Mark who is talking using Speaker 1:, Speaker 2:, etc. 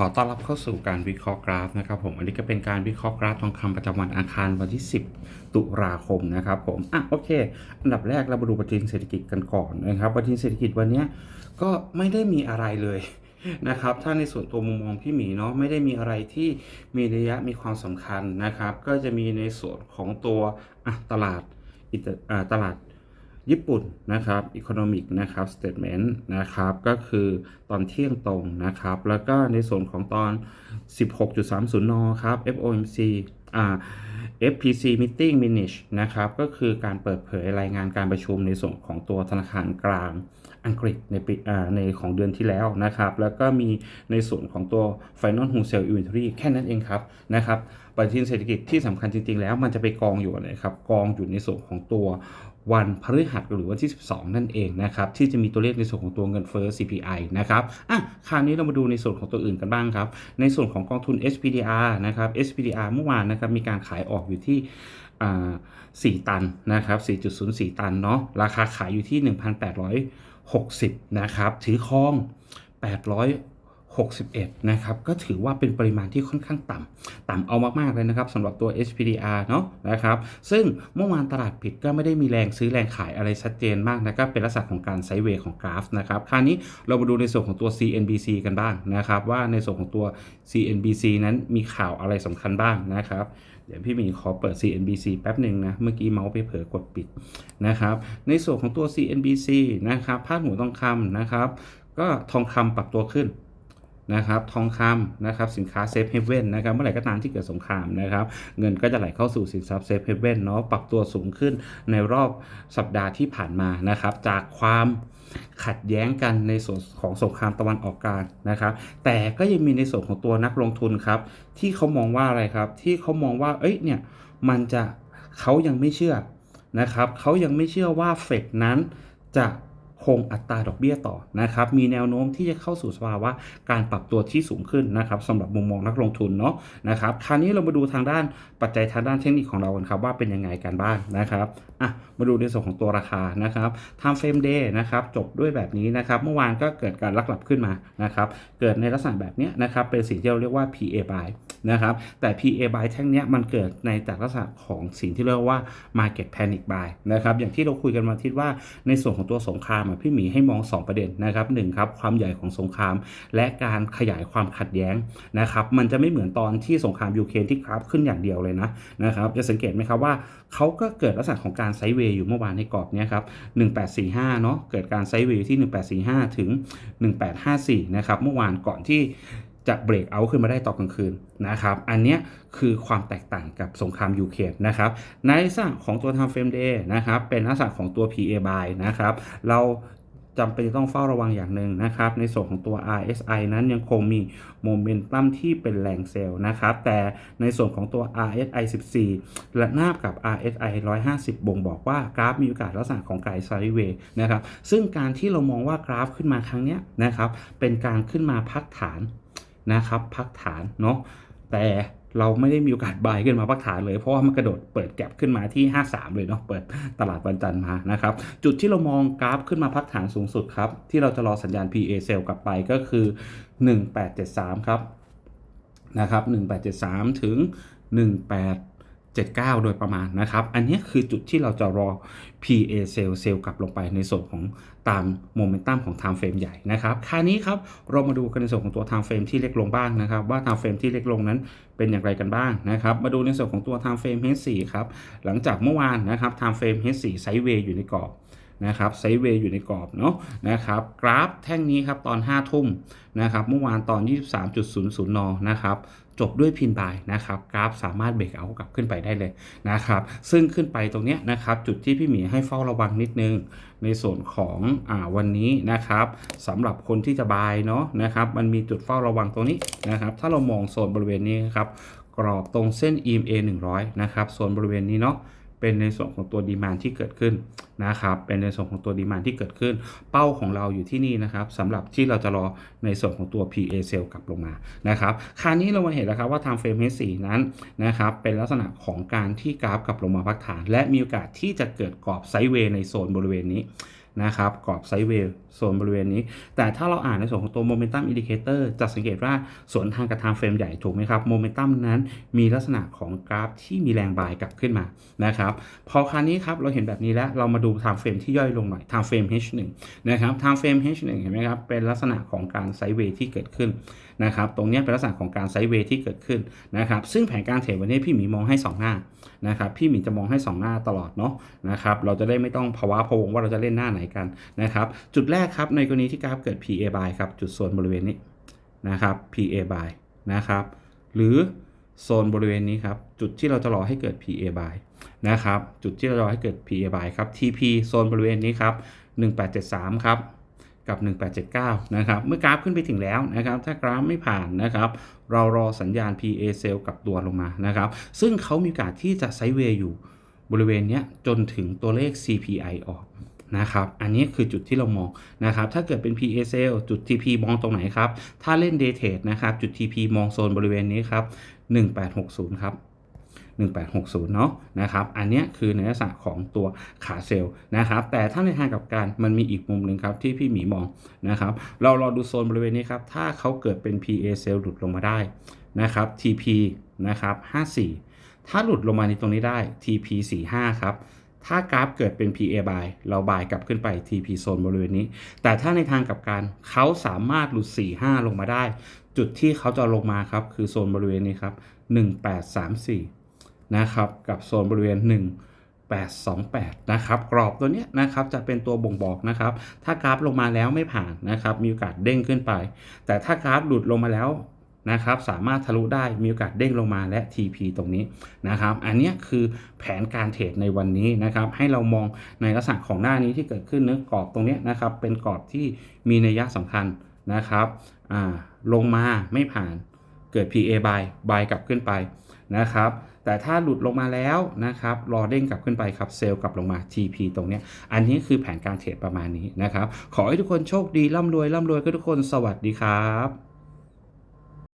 Speaker 1: ขอต้อนรับเข้าสู่การวิเคราะห์กราฟนะครับผมอันนี้ก็เป็นการวิเคราะห์กราฟทองคำประจำวันอังคารวันที่ 10 ตุลาคมนะครับผมอะโอเคอันดับแรกเรามาดูปฏิทินเศรษฐกิจกันก่อนนะครับปฏิทินเศรษฐกิจวันนี้ก็ไม่ได้มีอะไรเลยนะครับถ้าในส่วนตัวมุมมองพี่หมีเนาะไม่ได้มีอะไรที่มีระยะมีความสำคัญนะครับ ก็จะมีในส่วนของตัวตลาดอ่าตลาด ญี่ปุ่นนะครับ Economic นะครับ Statement นะครับ ก็คือตอนเที่ยงตรงนะครับ แล้วก็ในส่วนของตอน 16.30 น ครับ FOMC อ่า FPC Meeting Minutes นะครับ ก็คือการเปิดเผยรายงานการประชุมในส่วนของตัวธนาคารกลางอังกฤษในปีอ่าในของเดือนที่แล้วนะครับ แล้วก็มีในส่วนของตัว Final Wholesale Inventory แค่นั้นเองครับนะครับปฏิทินเศรษฐกิจที่สำคัญจริงๆแล้วมันจะไปกองอยู่อะไรครับ กองอยู่ในส่วนของตัว วันพฤหัสหรือวันที่ 12 นั่นเองนะครับที่จะมีตัวเลขในส่วนของตัวเงินเฟ้อ CPI นะครับอะคราวนี้เรามาดูในส่วนของตัวอื่นกันบ้างครับ ในส่วนของกองทุน SPDR นะครับ SPDR เมื่อวานนะครับมีการขายออกอยู่ที่อ่า4ตันนะครับ 4.04 ตันเนาะราคาขายอยู่ที่ 1,860 นะครับ ถือครอง 800 61 นะครับ ก็ถือว่าเป็นปริมาณที่ค่อนข้างต่ำ ต่ำเอามาก ๆ เลยนะครับสำหรับตัว SPDR เนาะนะครับ ซึ่งเมื่อวานตลาดปิดก็ไม่ได้มีแรงซื้อแรงขายอะไรชัดเจนมากนะก็เป็นลักษณะของการไซด์เวย์ของกราฟนะครับ คราวนี้เรามาดูในส่วนของตัว CNBC กันบ้างนะครับ ว่าในส่วนของตัว CNBC นั้นมีข่าวอะไรสำคัญบ้างนะครับเดี๋ยวพี่หมีขอเปิด CNBC แป๊บหนึ่งนะ เมื่อกี้เมาส์ไปเผลอกดปิดนะครับ ในส่วนของตัว CNBC นะครับพาดหัวทองคำนะครับ ก็ทองคำปรับตัวขึ้น นะครับทองคำนะครับสินค้าเซฟเฮเว่นนะครับเมื่อไหร่ก็ตามที่เกิดสงครามนะครับเงินก็จะไหลเข้าสู่สินทรัพย์เซฟเฮเว่นเนาะปรับตัวสูงขึ้นในรอบสัปดาห์ที่ผ่านมานะครับจากความขัดแย้งกันในส่วนของสงครามตะวันออกกลางนะครับ แต่ก็ยังมีในส่วนของตัวนักลงทุนครับ ที่เขามองว่าอะไรครับ ที่เขามองว่าเอ้ยเนี่ยมันจะเขายังไม่เชื่อนะครับเขายังไม่เชื่อว่าเฟดนั้นจะ คงอัตราดอกเบี้ยต่อนะครับ มีแนวโน้มที่จะเข้าสู่สภาวะการปรับตัวที่สูงขึ้นนะครับสำหรับมุมมองนักลงทุนเนาะนะครับ คราวนี้เรามาดูทางด้านปัจจัยทางด้านเทคนิคของเรากันครับว่าเป็นยังไงกันบ้างนะครับอะมาดูในส่วนของตัวราคานะครับ time frame day นะครับจบด้วยแบบนี้นะครับเมื่อวานก็เกิดการลักหลับขึ้นมานะครับเกิดในลักษณะแบบเนี้ยนะครับเป็นสิ่งที่เราเรียกว่า PA buy นะครับ แต่ PA buy แท่งเนี้ยมันเกิดในจากลักษณะของสิ่งที่เรียกว่า market panic buy นะครับ อย่างที่เราคุยกันมาทิศว่าในส่วนของตัวสงครามพี่หมีให้มอง 2 ประเด็นนะครับหนึ่งครับความใหญ่ของสงคราม และการขยายความขัดแย้งนะครับ มันจะไม่เหมือนตอนที่สงครามยูเครนที่กราฟขึ้นอย่างเดียวเลยนะนะครับจะสังเกตไหมครับว่าเขาก็เกิดลักษณะของการไซด์เวย์อยู่เมื่อวานในกรอบนี้ครับ1845เนาะเกิดการไซด์เวย์ที่ 1845 ถึง 1854นะครับเมื่อวานก่อนที่ จะเบรกเอาขึ้นมาได้ตอนกลางคืนนะครับ อันนี้คือความแตกต่างกับสงครามยูเครนนะครับ ในลักษณะของตัว time frame day นะครับ เป็นลักษณะของตัว PA buy นะครับ เราจำเป็นจะต้องเฝ้าระวังอย่างหนึ่งนะครับ ในส่วนของตัว RSI นั้นยังคงมีโมเมนตัมที่เป็นแรงเซลล์นะครับ แต่ในส่วนของตัว RSI 14 และนาบกับ RSI 150 บ่งบอกว่ากราฟมีโอกาสลักษณะของไการไซด์เวย์นะครับ ซึ่งการที่เรามองว่ากราฟขึ้นมาครั้งนี้นะครับ เป็นการขึ้นมาพักฐาน นะครับพักฐานเนาะแต่เราไม่ได้มีโอกาสบายขึ้นมาพักฐานเลย เพราะว่ามันกระโดดเปิดแก็บขึ้นมาที่ 53 เลยเนาะเปิดตลาดวันจันทร์มานะครับ จุดที่เรามองกราฟขึ้นมาพักฐานสูงสุดครับ ที่เราจะรอสัญญาณ PA sell กลับไปก็คือ 1873 ครับนะครับ 1873 ถึง 79 โดยประมาณนะครับ อันนี้คือจุดที่เราจะรอ PA sell sell กลับลงไปในส่วนของตามโมเมนตัมของ time frame ใหญ่นะครับคราวนี้ครับเรามาดูกันในส่วนของตัว time frame ที่เล็กลงบ้างนะครับ ว่า time frame ที่เล็กลงนั้นเป็นอย่างไรกันบ้างนะครับ มาดูในส่วนของตัว time frame H4 ครับ หลังจากเมื่อวานนะครับ time frame H4 ไซด์เวย์อยู่ในกรอบนะครับไซด์เวย์อยู่ในกรอบเนาะนะครับกราฟแท่งนี้ครับตอน 5 ทุ่มนะครับเมื่อวานตอน 23.00นนะครับ จบด้วยพินบายนะครับกราฟสามารถเบรกเอากลับขึ้นไปได้เลยนะครับซึ่งขึ้นไปตรงเนี้ยนะครับจุดที่พี่หมีให้เฝ้าระวังนิดนึง ในส่วนของอวันนี้นะครับสำหรับคนที่จะบายเนาะนะครับมันมีจุดเฝ้าระวังตรงนี้นะครับถ้าเรามองโซนบริเวณนี้ครับกรอบตรงเส้น EMA 100นะครับโซนบริเวณนี้เนาะ เป็นในส่วนของตัวดีมานที่เกิดขึ้นนะครับ เป็นในส่วนของตัวดีมานที่เกิดขึ้น เป้าของเราอยู่ที่นี่นะครับสำหรับที่เราจะรอในส่วนของตัว PA sell กลับลงมานะครับคราวนี้เรามาเห็นแล้วครับว่า time frame H4 นั้นนะครับเป็นลักษณะของการที่กราฟกลับลงมาพักฐาน และมีโอกาสที่จะเกิดกรอบไซด์เวย์ในโซนบริเวณนี้ นะครับกรอบไซด์เวย์โซนบริเวณนี้ แต่ถ้าเราอ่านในส่วนของตัวโมเมนตัมอินดิเคเตอร์จะสังเกตว่าสวนทางกับทางเฟรมใหญ่ถูกไหมครับโมเมนตัมนั้นมีลักษณะของกราฟที่มีแรงบายกลับขึ้นมานะครับพอคราวนี้ครับเราเห็นแบบนี้แล้วเรามาดูทางเฟรมที่ย่อยลงหน่อยทางเฟรม H1 นะครับทางเฟรม H1 เห็นไหมครับเป็นลักษณะของการไซด์เวย์ที่เกิดขึ้น นะครับตรงนี้เป็นลักษณะของการไซด์เวย์ที่เกิดขึ้นนะครับซึ่งแผนการเทรดวันนี้พี่หมีมองให้ 2 หน้านะครับพี่หมีจะมองให้ 2 หน้าตลอดเนาะนะครับเราจะได้ไม่ต้องภาวะพวงว่าเราจะเล่นหน้าไหนกันนะครับจุดแรกครับในกรณีที่กราฟเกิด PA by ครับจุดโซนบริเวณนี้นะครับ PA by นะครับหรือโซนบริเวณนี้ครับจุดที่เราจะรอให้เกิด PA by นะครับจุดที่เรารอให้เกิด PA by ครับ TP โซนบริเวณนี้ครับ1873 ครับ กับ 1879 นะครับเมื่อกราฟขึ้นไปถึงแล้วนะครับ ถ้ากราฟไม่ผ่านนะครับเรารอสัญญาณ PA sell กับตัวลงมานะครับ ซึ่งเขามีโอกาสที่จะไซเวย์อยู่บริเวณนี้จนถึงตัวเลข CPI ออกนะครับ อันนี้คือจุดที่เรามองนะครับ ถ้าเกิดเป็น PA sell จุด TP มองตรงไหนครับ ถ้าเล่น day trade นะครับ จุด TP มองโซนบริเวณนี้ครับ 1860 ครับ 1860 เนาะนะครับ อันนี้คือในลักษณะของตัวขาเซลล์นะครับ แต่ถ้าในทางกับการมันมีอีกมุมหนึ่งครับที่พี่หมีมองนะครับ เรารอดูโซนบริเวณนี้ครับ ถ้าเขาเกิดเป็น PA เซลล์หลุดลงมาได้นะครับ TP นะครับ 54 ถ้าหลุดลงมาในตรงนี้ได้ TP 45 ครับถ้ากราฟเกิดเป็น PA buy เราบายกลับขึ้นไป TP โซนบริเวณนี้ แต่ถ้าในทางกับกันเขาสามารถหลุด 45 ลงมาได้ จุดที่เขาจะลงมาครับ คือโซนบริเวณนี้ครับ 1834 นะครับกับโซนบริเวณ 1828 นะครับกรอบตัวเนี้ยนะครับจะเป็นตัวบ่งบอกนะครับ ถ้ากราฟลงมาแล้วไม่ผ่านนะครับมีโอกาสเด้งขึ้นไป แต่ถ้ากราฟหลุดลงมาแล้วนะครับสามารถทะลุได้มีโอกาสเด้งลงมาและ TP ตรงนี้นะครับ อันนี้คือแผนการเทรดในวันนี้นะครับ ให้เรามองในลักษณะของหน้านี้ที่เกิดขึ้นเนื้อกรอบตรงนี้นะครับ เป็นกรอบที่มีนัยยะสำคัญนะครับลงมาไม่ผ่าน เกิด PA buy buy กลับขึ้นไปนะครับ แต่ถ้าหลุดลงมาแล้วนะครับ รอเด้งกลับขึ้นไปครับ เซลล์กลับลงมา TP ตรงนี้ อันนี้คือแผนการเทรดประมาณนี้นะครับ ขอให้ทุกคนโชคดีร่ำรวยร่ำรวยกันทุกคน สวัสดีครับ